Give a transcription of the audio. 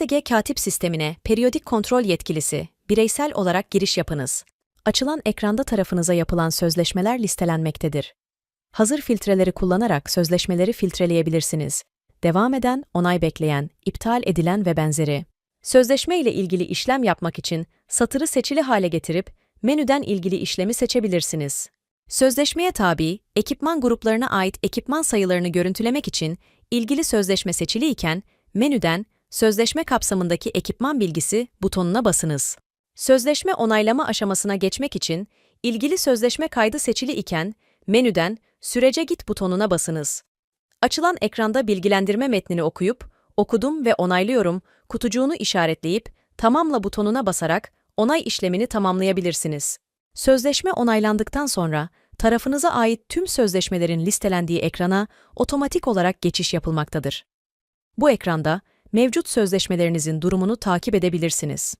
TSG katip sistemine periyodik kontrol yetkilisi, bireysel olarak giriş yapınız. Açılan ekranda tarafınıza yapılan sözleşmeler listelenmektedir. Hazır filtreleri kullanarak sözleşmeleri filtreleyebilirsiniz. Devam eden, onay bekleyen, iptal edilen ve benzeri. Sözleşme ile ilgili işlem yapmak için satırı seçili hale getirip menüden ilgili işlemi seçebilirsiniz. Sözleşmeye tabi, ekipman gruplarına ait ekipman sayılarını görüntülemek için ilgili sözleşme seçili iken menüden Sözleşme kapsamındaki ekipman bilgisi butonuna basınız. Sözleşme onaylama aşamasına geçmek için ilgili sözleşme kaydı seçili iken menüden Sürece git butonuna basınız. Açılan ekranda bilgilendirme metnini okuyup okudum ve onaylıyorum kutucuğunu işaretleyip tamamla butonuna basarak onay işlemini tamamlayabilirsiniz. Sözleşme onaylandıktan sonra tarafınıza ait tüm sözleşmelerin listelendiği ekrana otomatik olarak geçiş yapılmaktadır. Bu ekranda mevcut sözleşmelerinizin durumunu takip edebilirsiniz.